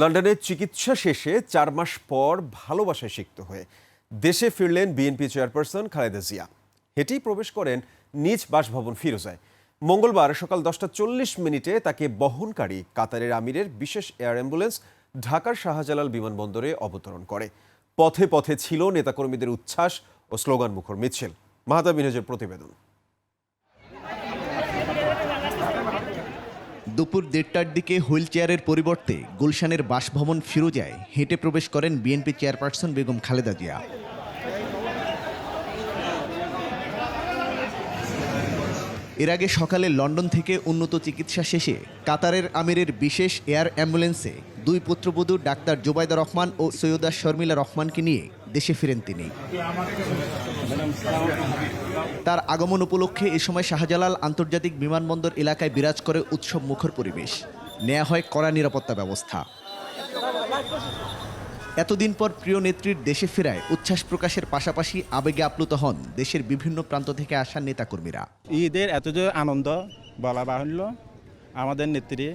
লন্ডনে চিকিৎসা শেষে চার মাস পর ভালোবাসায় সিক্ত হয়ে দেশে ফিরলেন বিএনপি চেয়ারপারসন খালেদা জিয়া। হেঁটেই প্রবেশ করেন নিজ বাসভবন ফিরোজায়। মঙ্গলবার সকাল দশটা চল্লিশ মিনিটে তাকে বহনকারী কাতারের আমিরের বিশেষ এয়ার অ্যাম্বুলেন্স ঢাকার শাহজালাল বিমানবন্দরে অবতরণ করে। পথে পথে ছিল নেতাকর্মীদের উচ্ছ্বাস ও স্লোগান মুখর মিছিল। মাহাদা মিনহাজের প্রতিবেদন। দুপুর দেড়টার দিকে হুইল চেয়ারের পরিবর্তে গুলশানের বাসভবন ফিরোজায় হেঁটে প্রবেশ করেন বিএনপি চেয়ারপারসন বেগম খালেদা জিয়া। এর আগে সকালে লন্ডন থেকে উন্নত চিকিৎসা শেষে কাতারের আমিরের বিশেষ এয়ার অ্যাম্বুলেন্সে দুই পুত্রবধূ ডাক্তার জোবাইদা রহমান ও সৈয়দা শর্মিলা রহমানকে নিয়ে দেশে ফিরেন তিনি। তার আগমন উপলক্ষে এ সময় শাহজালাল আন্তর্জাতিক বিমানবন্দর এলাকায় বিরাজ করে উৎসব মুখর পরিবেশ। নেওয়া হয় কড়া নিরাপত্তা ব্যবস্থা। এতদিন পর প্রিয় নেত্রীর দেশে ফেরায় উচ্ছ্বাস প্রকাশের পাশাপাশি আবেগে আপ্লুত হন দেশের বিভিন্ন প্রান্ত থেকে আসা নেতাকর্মীরা। ঈদের এত যে আনন্দ বলা বাহুল্য। আমাদের নেত্রী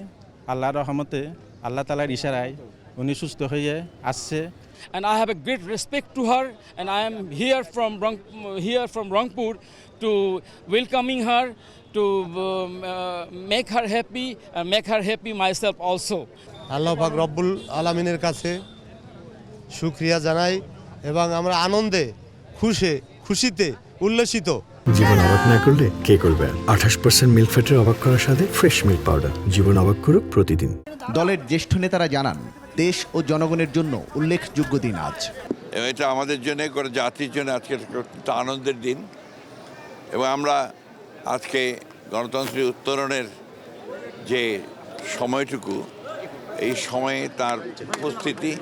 আল্লাহর রহমতে আল্লাহ তালার ইশারায় উনি সুস্থ হয়ে আসছে। And I have a great respect to her, and I am here from Rang, here from Rangpur to welcoming her, to um, uh, make her happy, and make her happy myself also. আল্লাহ পাক রব্বুল আলমিনের কাছে সুক্রিয়া জানাই এবং আমরা আনন্দে খুশে খুশিতে উল্লসিত। জীবন অবাক না করলে কে করবে? আঠাশ পার্সেন্ট মিল্ক ফ্যাটের অবাক করার সাথে ফ্রেশ মিল্ক পাউডার জীবন অবাক করুক প্রতিদিন। দলের জ্যেষ্ঠ নেতারা জানান দেশ ও জনগণের জন্য উল্লেখযোগ্য দিন আজ। এটা আমাদের জন্য করে জাতির জন্য আজকে একটা আনন্দের দিন। এবং আমরা আজকে গণতন্ত্রের উত্তরণের যে সময়টুকু এই সময়ে তার উপস্থিতি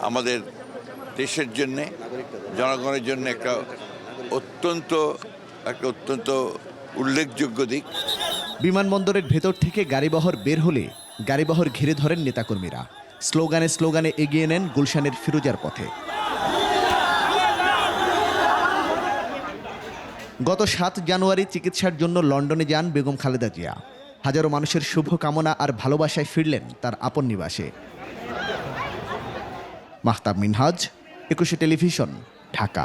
আমাদের দেশের জন্যে জনগণের জন্য একটা অত্যন্ত একটা অত্যন্ত উল্লেখযোগ্য দিক। বিমানবন্দরের ভেতর থেকে গাড়িবহর বের হলে গাড়িবহর ঘিরে ধরেন নেতাকর্মীরা। স্লোগানে স্লোগানে এগিয়ে নেন গুলশানের ফিরোজার পথে। গত সাত জানুয়ারি চিকিৎসার জন্য লন্ডনে যান বেগম খালেদা জিয়া। হাজারো মানুষের শুভ কামনা আর ভালোবাসায় ফিরলেন তার আপন নিবাসে। মাহতাব মিনহাজ, একুশে টেলিভিশন, ঢাকা।